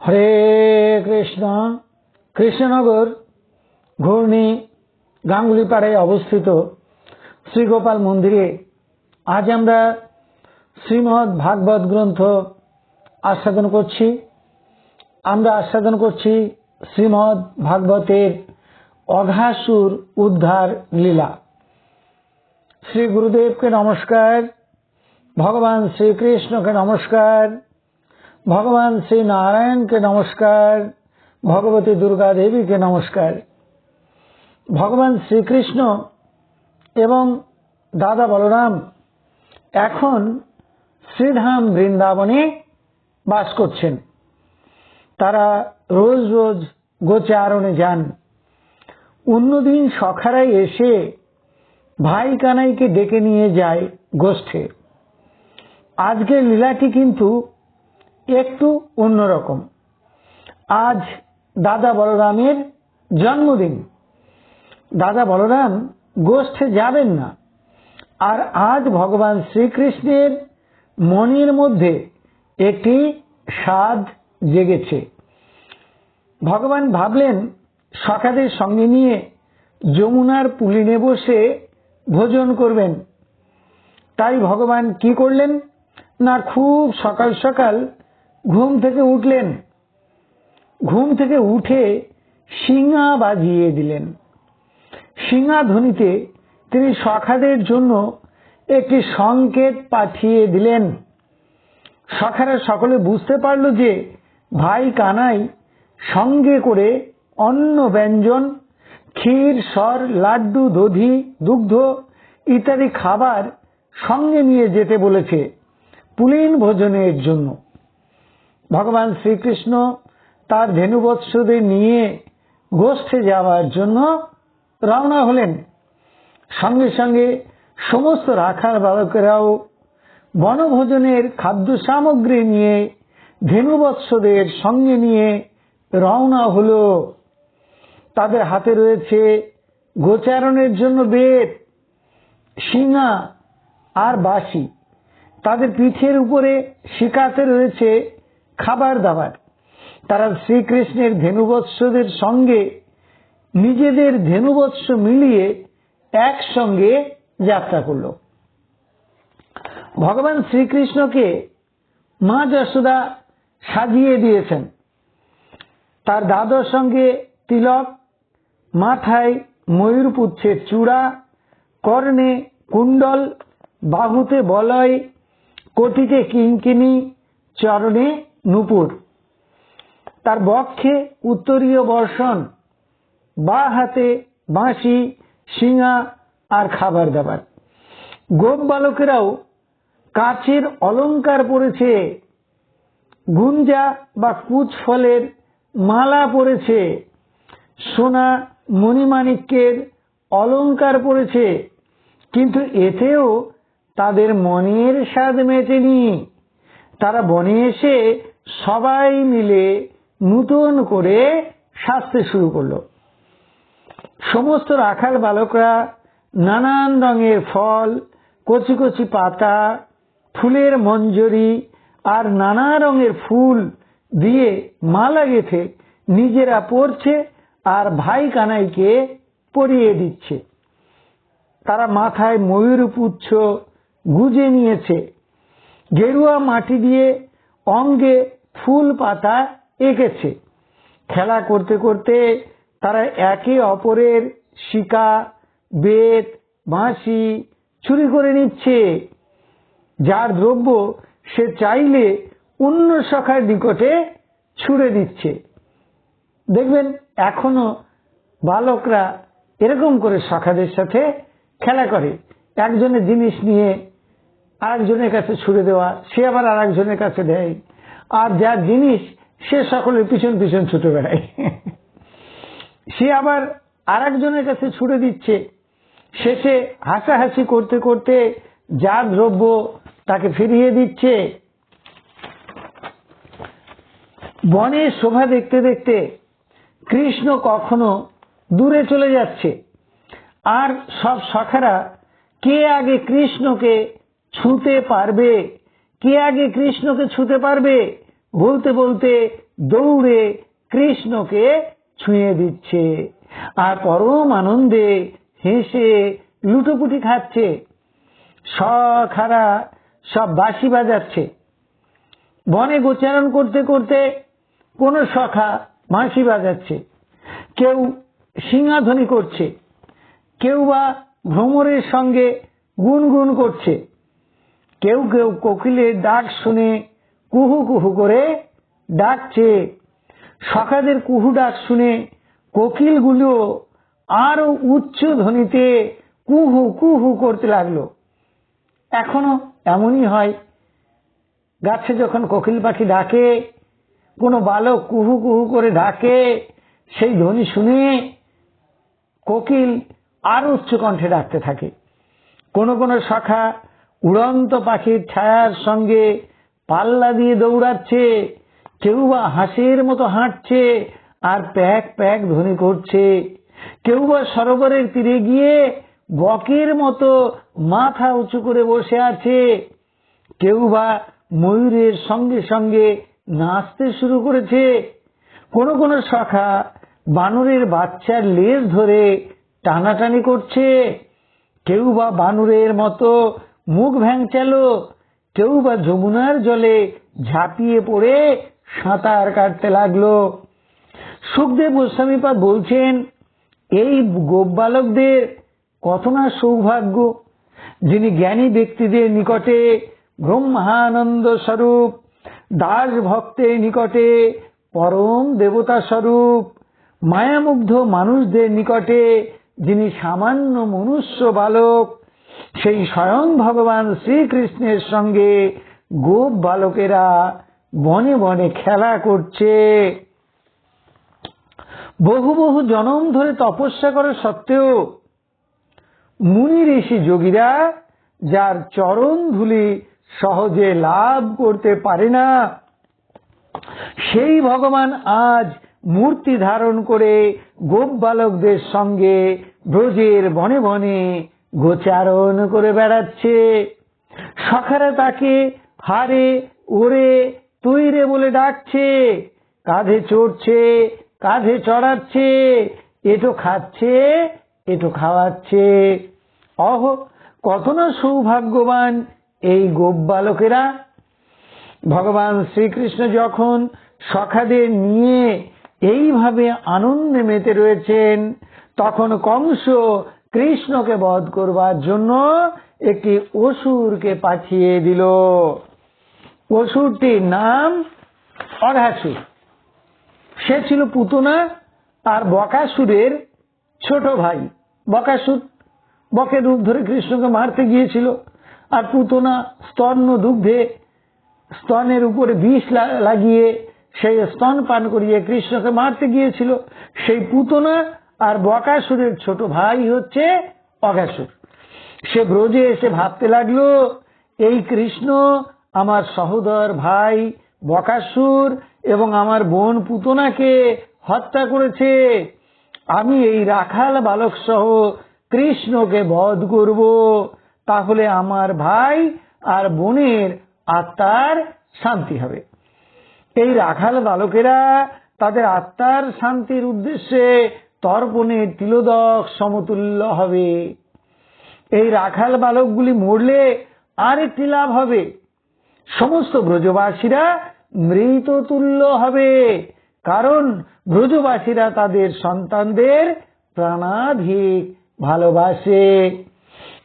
হরে কৃষ্ণ, কৃষ্ণনগর ঘূর্ণি গাঙ্গুলিপাড়ায় অবস্থিত শ্রীগোপাল মন্দিরে আজ আমরা শ্রীমৎ ভাগবত গ্রন্থ আস্বাদন করছি। আমরা আস্বাদন করছি শ্রীমৎ ভাগবতের অঘাসুর উদ্ধার লীলা। শ্রী গুরুদেবকে নমস্কার, ভগবান শ্রীকৃষ্ণকে নমস্কার। ভগবান শ্রী নারায়ণকে নমস্কার, ভগবতী দুর্গা দেবীকে নমস্কার। ভগবান শ্রীকৃষ্ণ এবং দাদা বলরাম এখন শ্রীধাম বৃন্দাবনে বাস করছেন। তারা রোজ রোজ গোচারণে যান। অন্যদিন সখারাই এসে ভাই কানাইকে ডেকে নিয়ে যায় গোষ্ঠে। আজকের লীলাটি কিন্তু একটু অন্যরকম। আজ দাদা বলরামের জন্মদিন। দাদা বলরাম গোষ্ঠে যাবেন না। আর আজ ভগবান শ্রীকৃষ্ণের মনের মধ্যে একটি স্বাদ জেগেছে। ভগবান ভাবলেন, সখাদের সঙ্গে নিয়ে যমুনার পুলিনে বসে ভোজন করবেন। তাই ভগবান কি করলেন? না, খুব সকাল সকাল ঘুম থেকে উঠলেন। ঘুম থেকে উঠে শিঙা বাজিয়ে দিলেন। শিঙা ধ্বনিতে তিনি সখাদের জন্য একটি সংকেত পাঠিয়ে দিলেন। সখারা সকলে বুঝতে পারল যে ভাই কানাই সঙ্গে করে অন্ন ব্যঞ্জন, ক্ষীর সর লাড্ডু, দধি, দুগ্ধ ইত্যাদি খাবার সঙ্গে নিয়ে যেতে বলেছে পুলিন ভোজনের জন্য। ভগবান শ্রীকৃষ্ণ তার ধেনুবৎসদের নিয়ে গোষ্ঠে যাওয়ার জন্য রওনা হলেন। সঙ্গে সঙ্গে সমস্ত রাখার বালকেরাও বনভোজনের খাদ্য সামগ্রী নিয়ে ধেনুবৎসদের সঙ্গে নিয়ে রওনা হল। তাদের হাতে রয়েছে গোচারণের জন্য বেদ শিঙা আর বাসি তাদের পিঠের উপরে শিকাতে রয়েছে খাবার দাবার। তারা শ্রীকৃষ্ণের ধেনুবৎসদের সঙ্গে, নিজেদের ধেনুবৎস মিলিয়ে একসঙ্গে যাত্রা করল। ভগবান শ্রীকৃষ্ণকে মা যশোদা সাজিয়ে দিয়েছেন। তার দাদর সঙ্গে তিলক, মাথায় ময়ূরপুচ্ছের চূড়া, কর্ণে কুণ্ডল, বাহুতে বলয়, কোটিতে কিঙ্কিনি চরণে নুপুর। তার বক্ষে উত্তরীয় বর্ষণ, বা হাতে বাঁশি, শিঙা আর খাবার দাবার। গোপ বালকেরাও কাচের অলঙ্কার পরেছে, গুঞ্জা বা কুচ ফলের মালা পরেছে, সোনা মণিমাণিক্যের অলঙ্কার পরেছে, কিন্তু এতেও তাদের মনের স্বাদ মেটেনি। তারা বনে এসে সবাই মিলে নূতন করে সাজতে শুরু করল। সমস্ত রাখাল বালকরা নানান রঙের ফল, কচি কচি পাতা, ফুলের মঞ্জরি আর নানা রঙের ফুল দিয়ে মালা গেথে নিজেরা পরছে আর ভাই কানাইকে পরিয়ে দিচ্ছে। তারা মাথায় ময়ূর পুচ্ছ গুজে নিয়েছে। গেরুয়া মাটি দিয়ে অঙ্গে ফুল পাতা এঁকেছে। খেলা করতে করতে তারা একে অপরের শিকা, বেত, বাঁশি চুরি করে নিচ্ছে। যার দ্রব্য সে চাইলে অন্য শাখার নিকটে ছুড়ে দিচ্ছে। দেখবেন, এখনও বালকরা এরকম করে শাখাদের সাথে খেলা করে। একজনের জিনিস নিয়ে আরেকজনের কাছে ছুড়ে দেওয়া, সে আবার আরেকজনের কাছে দেয়। আর যার জিনিস, সে সকলের পিছন পিছন ছুটে বেড়ায়। সে আবার আর একজনের কাছে ছুটে দিচ্ছে। শেষে হাসাহাসি করতে করতে যার দ্রব্য তাকে ফিরিয়ে দিচ্ছে। বনের শোভা দেখতে দেখতে কৃষ্ণ কখনো দূরে চলে যাচ্ছে। আর সব সখারা কে আগে কৃষ্ণকে ছুঁতে পারবে কে আগে কৃষ্ণকে ছুঁতে পারবে? বলতে বলতে দৌড়ে কৃষ্ণকে ছুঁয়ে দিচ্ছে। আর পরম আনন্দে হেসে লুটোপুটি খাচ্ছে। সখারা সব বাঁশি বাজাচ্ছে। বনে গোচারণ করতে করতে কোন সখা বাঁশি বাজাচ্ছে। কেউ সিংহাধ্বনি করছে। কেউ বা ভ্রমরের সঙ্গে গুনগুন করছে। কেউ কেউ কোকিলের ডাক শুনে কুহু কুহু করে ডাকছে। সখাদের কুহু ডাক শুনে কোকিলগুলো আরও উচ্চ ধ্বনিতে কুহু কুহু করতে লাগল। এখনও এমনই হয়, গাছে যখন কোকিল পাখি ডাকে, কোনো বালক কুহু কুহু করে ডাকে, সেই ধ্বনি শুনে কোকিল আরও উচ্চ কণ্ঠে ডাকতে থাকে। কোনো কোনো শাখা উড়ন্ত পাখির ছায়ার সঙ্গে পাল্লা দিয়ে দৌড়াচ্ছে, কেউ বা হাসির মতো হাঁটছে আর প্যাক প্যাক ধ্বনি করছে। কেউ বা সরোবরের তীরে গিয়ে বকের মতো মাথা উঁচু করে বসে আছে। কেউ বা ময়ূরের সঙ্গে সঙ্গে নাচতে শুরু করেছে। কোন কোন শাখা বানরের বাচ্চার লেজ ধরে টানাটানি করছে। কেউ বা বানরের মতো মুখ ভ্যাংচালো, কেউ বা যমুনার জলে ঝাঁপিয়ে পড়ে সাঁতার কাটতে লাগল। সুখদেব গোস্বামীপা বলছেন, এই গোপবালকদের কত না সৌভাগ্য, যিনি জ্ঞানী ব্যক্তিদের নিকটে ব্রহ্মানন্দ স্বরূপ দাস ভক্তের নিকটে পরম দেবতা স্বরূপ মায়ামুগ্ধ মানুষদের নিকটে যিনি সামান্য মনুষ্য বালক সেই স্বয়ং ভগবান শ্রীকৃষ্ণের সঙ্গে গোপ বালকেরা বনে বনে খেলা করছে। বহু বহু জনম ধরে তপস্যা করা সত্ত্বেও মুনি ঋষি যোগীরা যার চরণ ধুলি সহজে লাভ করতে পারে না, সেই ভগবান আজ মূর্তি ধারণ করে গোপ বালকদের সঙ্গে ব্রজের বনে বনে গোচারণ করে বেড়াচ্ছে। সখারা তাকে হারে ওরে তৈরে বলে ডাকছে। কাঁধে চড়ছে, কাঁধে চড়াচ্ছে এটো খাচ্ছে এটো খাওয়াচ্ছে। অহ, কত না সৌভাগ্যবান এই গোপ বালকেরা ভগবান শ্রীকৃষ্ণ যখন সখাদের নিয়ে এইভাবে আনন্দে মেতে রয়েছেন, তখন কংস কৃষ্ণকে বধ করবার জন্য একটি অসুরকে পাঠিয়ে দিল। অসুরটির নাম অঘাসুর সে ছিল পুতনা, আর বকাসুরের ছোট ভাই। বকাসুর, বকের রূপ ধরে কৃষ্ণকে মারতে গিয়েছিল। আর পুতনা স্তন্য দুগ্ধে স্তনের উপরে বিষ লাগিয়ে সেই স্তন পান করিয়ে কৃষ্ণকে মারতে গিয়েছিল। সেই পুতনা আর বকাসুরের ছোট ভাই হচ্ছে অঘাসুর সে ব্রজে এসে ভাবতে লাগল, এই কৃষ্ণ আমার সহোদর ভাই বকাসুর এবং আমার বোন পুতনাকে হত্যা করেছে। আমি এই রাখাল বালক সহ কৃষ্ণকে বধ করব। তাহলে আমার ভাই আর বোনের আত্মার শান্তি হবে। এই রাখাল বালকেরা তাদের আত্মার শান্তির উদ্দেশ্যে তর্পণে তিলোদক সমতুল্য হবে। এই রাখাল বালকগুলি মরলে আর একটি লাভ হবে। সমস্ত ব্রজবাসীরা মৃত তুল্য হবে। কারণ ব্রজবাসীরা তাদের সন্তানদের প্রাণাধিক ভালোবাসে।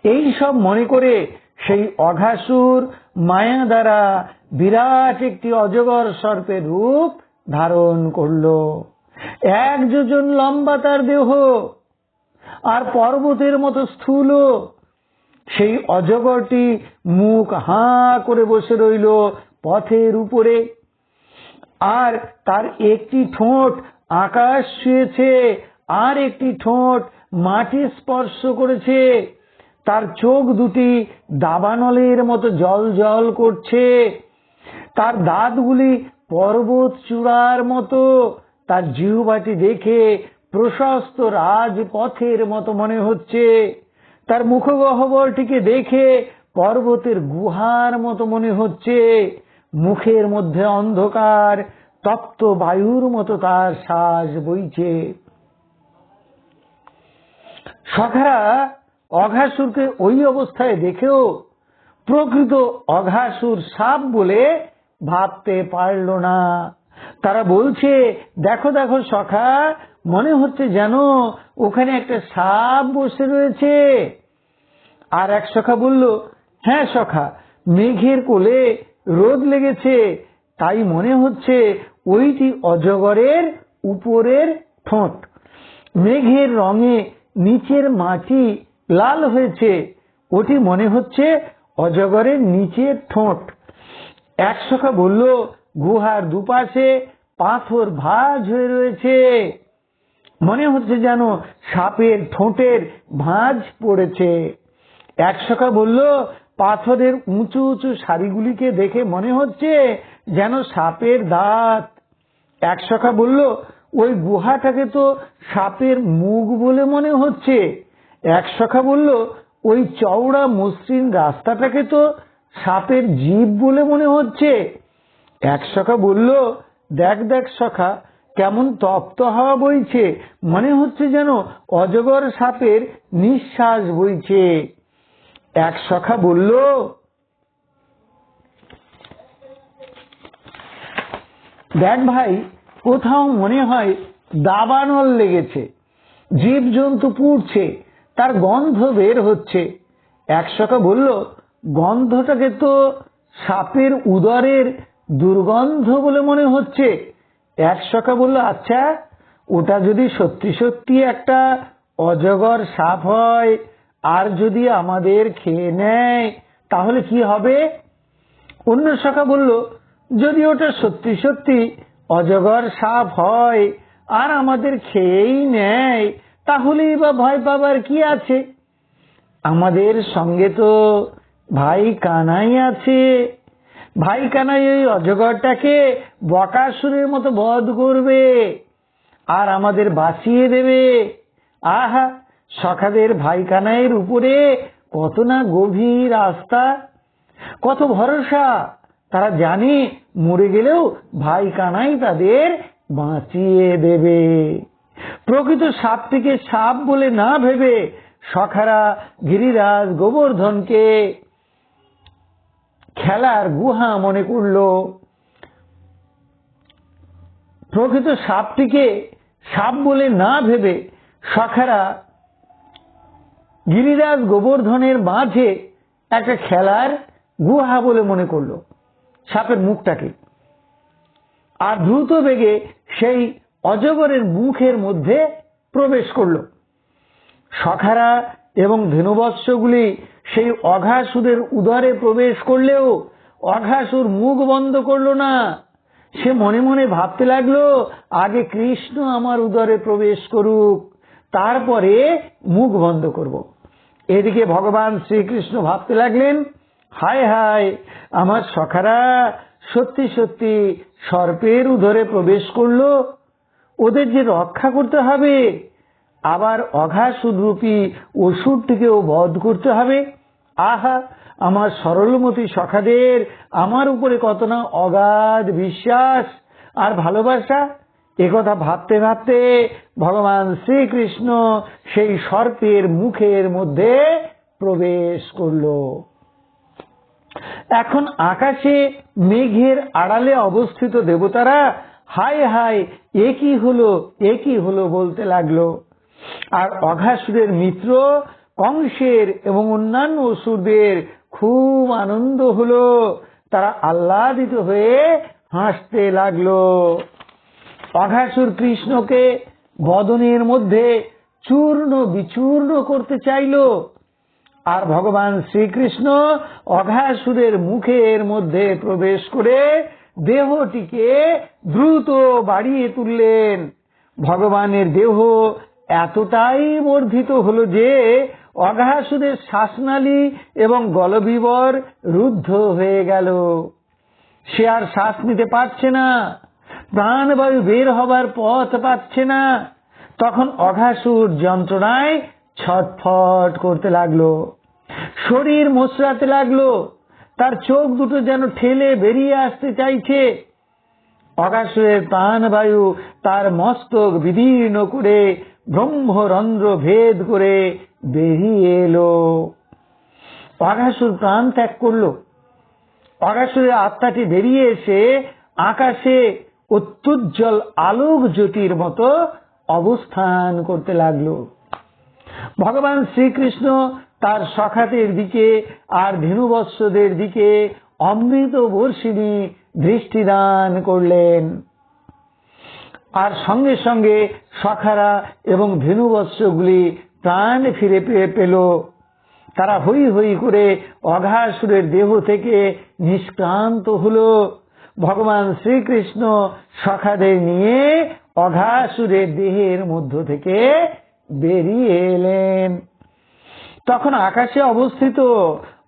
এই সব মনে করে সেই অঘাসুর মায়া দ্বারা বিরাট একটি অজগর সর্পের রূপ ধারণ করল। এক যোজন লম্বা তার দেহ আর পর্বতের মতো স্থূল। সেই অজগরটি মুখ হাঁ করে বসে রইল পথের উপরে। আর তার একটি ঠোঁট আকাশ ছুঁয়েছে, আর একটি ঠোঁট মাটি স্পর্শ করেছে। তার চোখ দুটি দাবানলের মতো জল জল করছে। তার দাঁতগুলি পর্বত চূড়ার মতো। তার জিহবাটি দেখে প্রশস্ত রাজপথের মতো মনে হচ্ছে। তার মুখগহ্বরটিকে দেখে পর্বতের গুহার মতো মনে হচ্ছে। মুখের মধ্যে অন্ধকার, তপ্ত বায়ুর মতো তার শ্বাস বইছে। সখারা অঘাসুরকে ওই অবস্থায় দেখেও প্রকৃত অঘাসুর সাপ বলে ভাবতে পারল না। তারা বলছে, দেখো দেখো, সখা, মনে হচ্ছে যেন ওখানে একটা সাপ বসে রয়েছে। আর এক সখা বলল হ্যাঁ সখা, মেঘের কোলে রোদ লেগেছে, তাই মনে হচ্ছে ওইটি অজগরের উপরের ঠোঁট। মেঘের রঙে নিচের মাটি লাল হয়েছে, ওটি মনে হচ্ছে অজগরের নিচের ঠোঁট। এক সখা বলল গুহার দুপাশে পাথর ভাঁজ হয়ে রয়েছে। মনে হচ্ছে যেন সাপের ঠোঁটের ভাঁজ পড়েছে। এক সখা বলল, পাথরের উঁচু উঁচু সারিগুলিকে দেখে মনে হচ্ছে যেন সাপের দাঁত। এক সখা বলল, ওই গুহাটাকে তো সাপের মুখ বলে মনে হচ্ছে। এক সখা বলল, ওই চওড়া মসৃণ রাস্তাটাকে তো সাপের জীব বলে মনে হচ্ছে। এক সখা বলল, দেখ দেখ সখা কেমন তপ্ত হাওয়া বইছে। মনে হচ্ছে যেন অজগর সাপের নিঃশ্বাস বইছে। এক সখা বলল, দেখ ভাই, কোথাও মনে হয় দাবানল লেগেছে। জীব জন্তু পুড়ছে, তার গন্ধ বের হচ্ছে। এক সখা বলল, গন্ধটাকে তো সাপের উদরের দুর্গন্ধ বলে মনে হচ্ছে। এক সখা বলল আচ্ছা ওটা যদি সত্যি সত্যি একটা অজগর সাপ হয় আর যদি আমাদের খেয়ে নেয়, তাহলে কি হবে? অন্য সখা বলল, যদি ওটা সত্যি সত্যি অজগর সাপ হয় আর আমাদের খেয়েই নেয় তাহলেই বা ভয় পাবার কি আছে? আমাদের সঙ্গে তো ভাই কানাই আছে। ভাই কানাই ওই অজগরটাকে বকাসুরের মতো বধ করবে? আর আমাদের বাঁচিয়ে দেবে? আহা, সখাদের ভাই কানাইয়ের উপরে কত না গভীর আস্থা? কত ভরসা? তারা জানে মরে গেলেও ভাই কানাই তাদের বাঁচিয়ে দেবে। প্রকৃত সাপটিকে সাপ বলে না ভেবে সখারা গিরিরাজ গোবর্ধনকে খেলার গুহা মনে করল, প্রকৃত সাপটিকে সাপ বলে না ভেবে সখারা গিরিরাজ গোবর্ধনের মাঝে একটা খেলার গুহা বলে মনে করল সাপের মুখটাকে। আর দ্রুত বেগে সেই অজগরের মুখের মধ্যে প্রবেশ করল। সখারা এবং ধেনুবৎসগুলি সেই অঘাসুরের উদরে প্রবেশ করলেও অঘাসুর মুখ বন্ধ করল না সে মনে মনে ভাবতে লাগল, আগে কৃষ্ণ আমার উদরে প্রবেশ করুক, তারপরে মুখ বন্ধ করব। এদিকে ভগবান শ্রীকৃষ্ণ ভাবতে লাগলেন, হায় হায়, আমার সখারা সত্যি সত্যি সর্পের উদরে প্রবেশ করল, ওদের যে রক্ষা করতে হবে আবার অঘাসুরূপী অসুরটিকেও বধ করতে হবে। আহা, আমার সরলমতি সখাদের, আমার উপরে কত না অগাধ বিশ্বাস আর ভালোবাসা? একথা ভাবতে ভাবতে ভগবান শ্রীকৃষ্ণ সেই সর্পের মুখের মধ্যে প্রবেশ করল। এখন আকাশে মেঘের আড়ালে অবস্থিত দেবতারা হাই হাই একই হলো একই হলো বলতে লাগল। আর অঘাসুরের মিত্র কংসের এবং অন্যান্য অসুরদের খুব আনন্দ হলো। তারা আহ্লাদিত হয়ে হাসতে লাগল। অঘাসুর কৃষ্ণকে বদনের মধ্যে চূর্ণ বিচূর্ণ করতে চাইল। আর ভগবান শ্রীকৃষ্ণ অঘাসুরের মুখের মধ্যে প্রবেশ করে দেহটিকে দ্রুত বাড়িয়ে তুললেন। ভগবানের দেহ এতটাই বর্ধিত হল যে অঘাসুরের শ্বাসনালী এবং গলবিবর রুদ্ধ হয়ে গেল। সে আর শ্বাস নিতে পারছে না। প্রাণবায়ু বের হবার পথ পাচ্ছে না। তখন অঘাসুর যন্ত্রণায় ছটফট করতে লাগল। শরীর মোচড়াতে লাগল। তার চোখ দুটো যেন ঠেলে বেরিয়ে আসতে চাইছে। অগাসুরের প্রাণবায়ু তার মস্তক বিদীর্ণ করে ব্রহ্মরন্ধ্র ভেদ করে বেরিয়ে এলো। অগাসুর প্রাণ ত্যাগ করল। অগাসুরের আত্মাটি বেরিয়ে এসে আকাশে অত্যুজ্জ্বল আলোক জ্যোতির মতো অবস্থান করতে লাগল। ভগবান শ্রীকৃষ্ণ তার সখাতের দিকে আর ধেনুবৎসদের দিকে অমৃত বর্ষিণী দৃষ্টিদান করলেন। আর সঙ্গে সঙ্গে সখারা এবং ধেনুবৎসগুলি প্রাণ ফিরে পেয়ে পেল। তারা হই হই করে অঘাসুরের দেহ থেকে নিষ্ক্রান্ত হল। ভগবান শ্রীকৃষ্ণ সখাদের নিয়ে অঘাসুরের দেহের মধ্য থেকে বেরিয়ে এলেন। তখন আকাশে অবস্থিত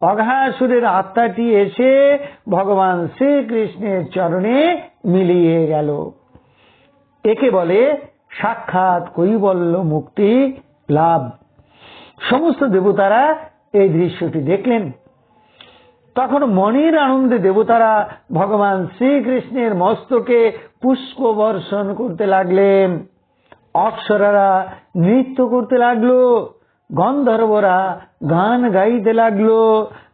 অঘাসুরের আত্মাটি এসে ভগবান শ্রীকৃষ্ণের চরণে মিলিয়ে গেল। একে বলে সাক্ষাৎ কৈবল্য মুক্তি লাভ। সমস্ত দেবতারা এই দৃশ্যটি দেখলেন। তখন মনির আনন্দে দেবতারা ভগবান শ্রীকৃষ্ণের মস্তকে পুষ্প বর্ষণ করতে লাগলেন। অক্ষরারা নৃত্য করতে লাগল, গন্ধর্বরা গান গাইতে লাগল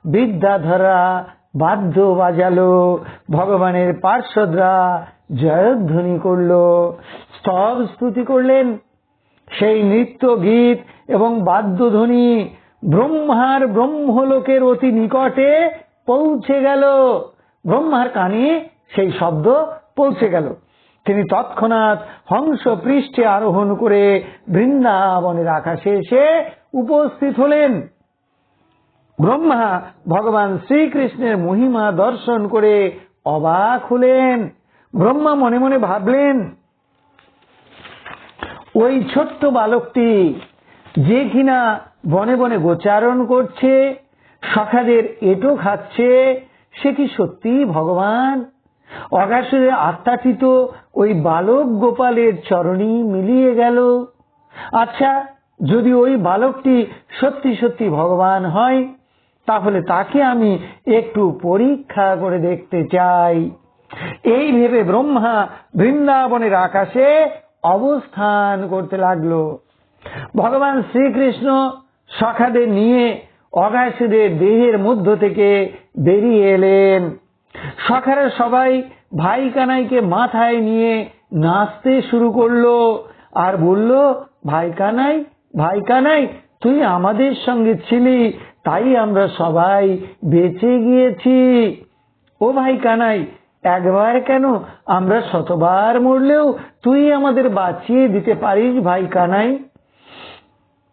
বিদ্যাধরা বাদ্য বাজালো, ভগবানের পার্শ্বদরা জয়ধ্বনি করল, স্তব স্তুতি করলেন। সেই নৃত্য গীত এবং বাদ্যধ্বনি ব্রহ্মার ব্রহ্মলোকের অতি নিকটে পৌঁছে গেল। ব্রহ্মার কানে সেই শব্দ পৌঁছে গেল। তিনি তৎক্ষণাৎ হংস পৃষ্ঠে আরোহণ করে বৃন্দাবনের আকাশে এসে উপস্থিত হলেন। ব্রহ্মা ভগবান শ্রীকৃষ্ণের মহিমা দর্শন করে অবাক হলেন। ব্রহ্মা মনে মনে ভাবলেন, ওই ছোট্ট বালকটি যে কিনা বনে বনে গোচারণ করছে, সখাদের এটো খাচ্ছে, সে কি সত্যি ভগবান? অগাসুরের আত্মাটি তো ওই বালক গোপালের চরণই মিলিয়ে গেল। আচ্ছা যদি ওই বালকটি সত্যি সত্যি ভগবান হয়, তাহলে তাকে আমি একটু পরীক্ষা করে দেখতে চাই। এই ভেবে ব্রহ্মা বৃন্দাবনের আকাশে অবস্থান করতে লাগল। ভগবান শ্রীকৃষ্ণ সখাদের নিয়ে অগাসুদের দেহের মধ্য থেকে বেরিয়ে এলেন। সখারা সবাই ভাই কানাইকে মাথায় নিয়ে নাচতে শুরু করল আর বলল ভাই কানাই ভাই কানাই তুই আমাদের সঙ্গে ছিলি, তাই আমরা সবাই বেঁচে গিয়েছি। ও ভাই কানাই একবার কেন? আমরা শতবার মরলেও তুই আমাদের বাঁচিয়ে দিতে পারিস ভাই কানাই।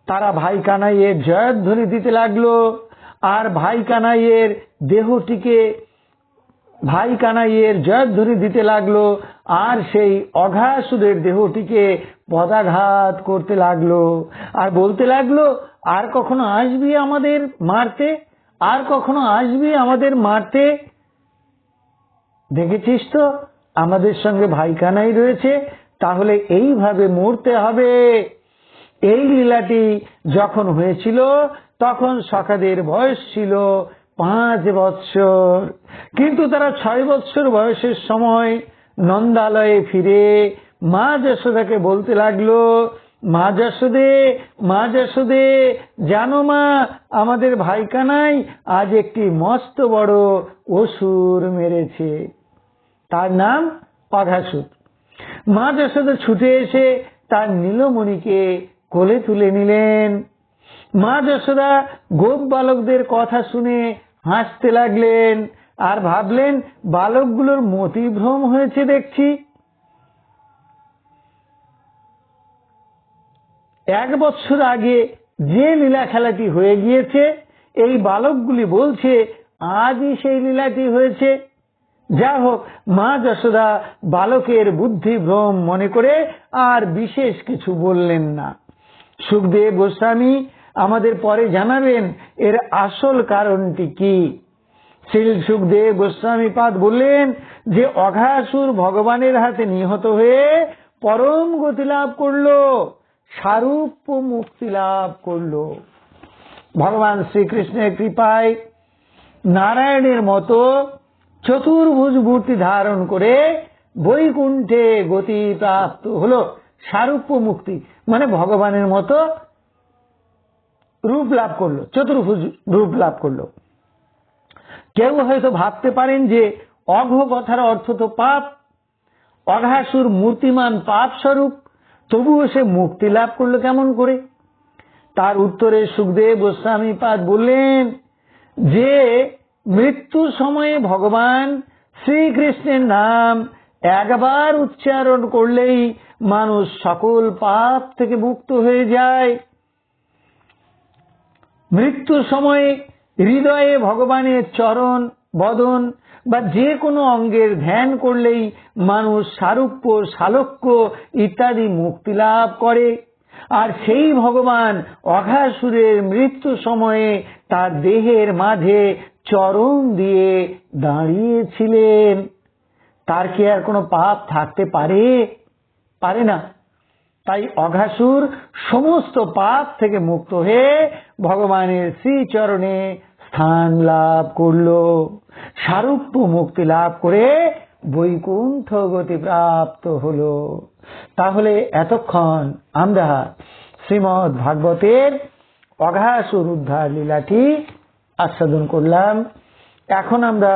তারা ভাই কানাইয়ের জয়ধ্বনি দিতে লাগল, আর ভাই কানাইয়ের দেহটিকে ভাই কানাইয়ের জয়ধ্বনি দিতে লাগল, আর সেই অঘাসুরের দেহটিকে পদাঘাত করতে লাগল। আর বলতে লাগল, আর কখনো আসবি আমাদের মারতে? আর কখনো আসবি আমাদের মারতে? দেখেছিস তো? আমাদের সঙ্গে ভাইখানাই রয়েছে, তাহলে এইভাবে মরতে হবে। এই লীলাটি যখন হয়েছিল, তখন সখাদের বয়স ছিল পাঁচ বৎসর। কিন্তু তারা ছয় বৎসর বয়সের সময় নন্দালয়ে ফিরে মা যশোদাকে বলতে লাগল, মা যশোদে মা যশোদে, জানো মা, আমাদের ভাইকানাই আজ একটি মস্ত বড় অসুর মেরেছে। তার নাম অঘাসুর মা যশোদা ছুটে এসে তার নীলমণিকে কোলে তুলে নিলেন। মা যশোদা গোপ বালকদের কথা শুনে হাসতে লাগলেন আর ভাবলেন, বালকগুলোর মতিভ্রম হয়েছে দেখছি। এক বছর আগে যে লীলা খেলাটি হয়ে গিয়েছে, এই বালকগুলি বলছে, আজই সেই লীলাটি হয়েছে। যা হোক মা যশোদা বালকের বুদ্ধিভ্রম মনে করে আর বিশেষ কিছু বললেন না। সুখদেব গোস্বামী আমাদের পরে জানাবেন, এর আসল কারণটি কি? শ্রী সুখদেব গোস্বামী পাদ বললেন যে, অঘাসুর ভগবানের হাতে নিহত হয়ে পরম গতি লাভ করল, সারূপ্য মুক্তি লাভ করল। ভগবান শ্রীকৃষ্ণের কৃপায় নারায়ণের মতো চতুর্ভুজ মূর্তি ধারণ করে বৈকুণ্ঠে গতি প্রাপ্ত হলো সারূপ্য মুক্তি মানে ভগবানের মতো রূপ লাভ করল, চতুর্ভুজ রূপ লাভ করল। কেউ হয়তো ভাবতে পারেন যে অঘ কথার অর্থ তো পাপ, অঘাসুর মূর্তিমান পাপ স্বরূপ তবুও সে মুক্তি লাভ করল কেমন করে? তার উত্তরে সুখদেব গোস্বামী পাদ বললেন, যে মৃত্যু সময়ে ভগবান শ্রীকৃষ্ণের নাম একবার উচ্চারণ করলেই মানুষ সকল পাপ থেকে মুক্ত হয়ে যায়। মৃত্যু সময়ে হৃদয়ে ভগবানের চরণ, বদন বা যে কোনো অঙ্গের ধ্যান করলেই মানুষ সারূপ্য সালক্য ইত্যাদি মুক্তি লাভ করে। আর সেই ভগবান অঘাসুরের মৃত্যু সময়ে তার দেহের মাঝে চরণ দিয়ে দাঁড়িয়েছিলেন। তার কি আর কোনো পাপ থাকতে পারে? পারে না। তাই অঘাসুর সমস্ত পাপ থেকে মুক্ত হয়ে ভগবানের শ্রীচরণে স্থান লাভ করল। সারূপ্য মুক্তি লাভ করে বৈকুণ্ঠ গতি প্রাপ্ত হলো। তাহলে এতক্ষণ আমরা শ্রীমৎ ভাগবতের অঘাসুর উদ্ধার লীলাটি আস্বাদন করলাম। এখন আমরা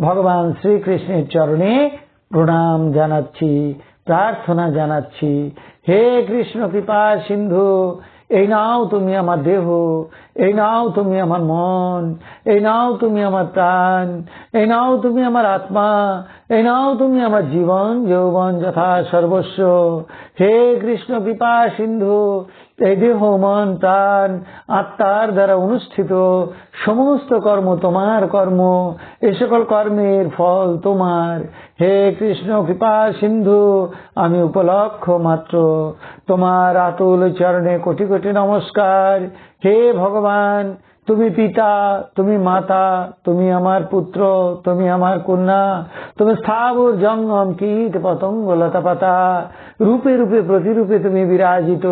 ভগবান শ্রীকৃষ্ণের চরণে প্রণাম জানাচ্ছি, প্রার্থনা জানাচ্ছি, হে কৃষ্ণ কৃপা সিন্ধু এই নাও তুমি আমার দেহ, এই নাও তুমি আমার মন, এই নাও তুমি আমার প্রাণ, এই নাও তুমি আমার আত্মা, এই নাও তুমি আমার জীবন, যৌবন যথা সর্বস্ব। হে কৃষ্ণ কৃপা সিন্ধু, এই দেহ, মন, প্রাণ, আত্মার দ্বারা অনুষ্ঠিত সমস্ত কর্ম তোমার কর্ম, এ সকল কর্মের ফল তোমার। হে কৃষ্ণ কৃপা সিন্ধু, আমি উপলক্ষ মাত্র। তোমার আতুল চরণে কোটি কোটি নমস্কার। হে ভগবান, তুমি পিতা, তুমি মাতা, তুমি আমার পুত্র, তুমি আমার কন্যা, তুমি স্থাবর জঙ্গম, কীট পতঙ্গ, লতা পাতা। রূপে রূপে প্রতিরূপে তুমি বিরাজিত।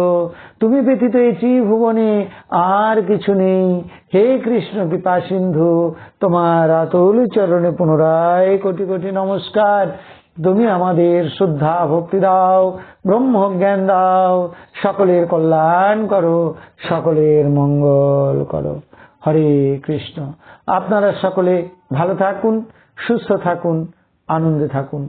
তুমি ব্যতীত এই ত্রিভুবনে আর কিছু নেই। হে কৃষ্ণ কৃপা সিন্ধু, তোমার আতুল চরণে পুনরায় কোটি কোটি নমস্কার। তুমি আমাদের শ্রদ্ধা ভক্তি দাও ব্রহ্ম জ্ঞান দাও, সকলের কল্যাণ করো, সকলের মঙ্গল করো। হরে কৃষ্ণ। আপনারা সকলে ভালো থাকুন, সুস্থ থাকুন, আনন্দে থাকুন।